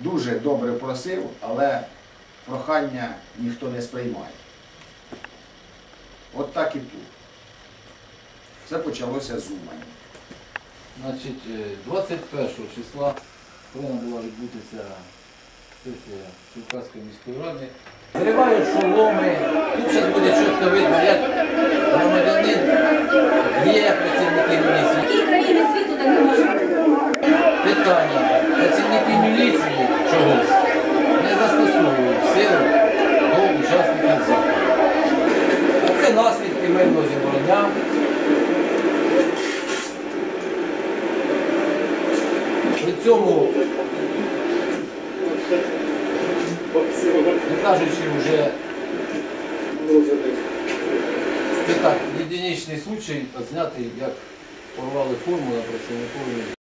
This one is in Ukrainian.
Дуже добре просив, але прохання ніхто не сприймає. От так і тут. Все почалося з Умані. Значить, е, 21 числа повинна була відбутися сесія Черкаської міської ради. Зривають шоломи. Чітко видно, як громадянин є працівники міліції. Які країни світу таке можуть? Питання. Працівники міліції чогось не застосовують силу до учасників заходу. Це наслідки мирного зібрання. При цьому, не кажучи вже, це случай, знятий, як порвали форму на працівникові.